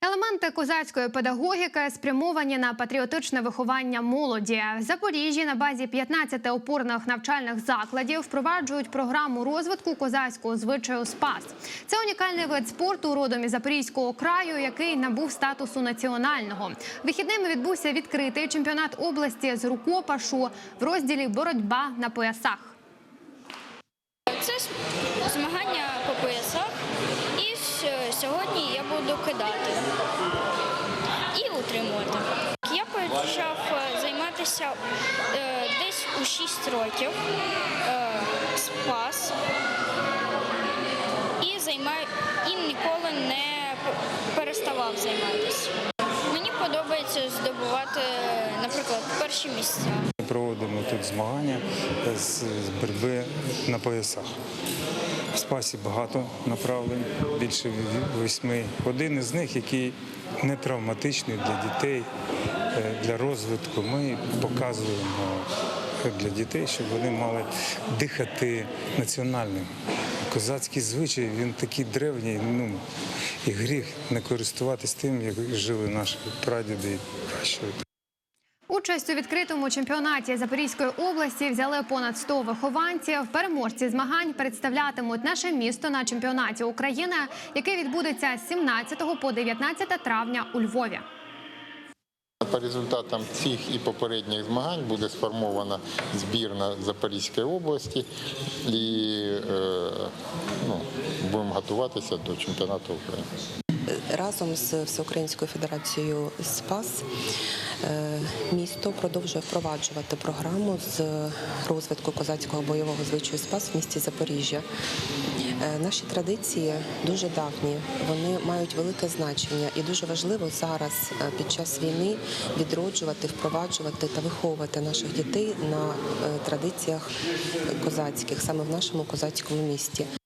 Елементи козацької педагогіки спрямовані на патріотичне виховання молоді. В Запоріжжі на базі 15 опорних навчальних закладів впроваджують програму розвитку козацького звичаю Спас. Це унікальний вид спорту родом із Запорізького краю, який набув статусу національного. Вихідними відбувся відкритий чемпіонат області з рукопашу в розділі Боротьба на поясах. Це змагання сьогодні я буду кидати і утримувати. Я почав е, займатися е, десь у 6 років. Е, спас. Наприклад, перші місця. Ми проводимо тут змагання з боротьби на поясах. В спасі багато направлень, більше восьми. Один із них, який не травматичний для дітей, е, для розвитку. Ми показуємо для дітей, щоб вони мали дихати національним. Козацький звичай, він такий древній, ну і гріх не користуватись тим, як жили наші прадіди і пращури. Участь у відкритому чемпіонаті Запорізької області взяли понад 100 вихованців. Переможці змагань представлятимуть наше місто на чемпіонаті України, який відбудеться з 17 по 19 травня у Львові. По результатам цих і попередніх змагань буде сформована збірна Запорізької області і е, ну, будемо готуватися до чемпіонату України. Разом з Всеукраїнською федерацією СПАС е, місто продовжує впроваджувати програму з розвитку козацького бойового звичаю СПАС в місті Запоріжжя. Е, Наші традиції дуже давні, вони мають велике значення, і дуже важливо зараз е, під час війни відроджувати, впроваджувати та виховувати наших дітей на традиціях козацьких, саме в нашому козацькому місті.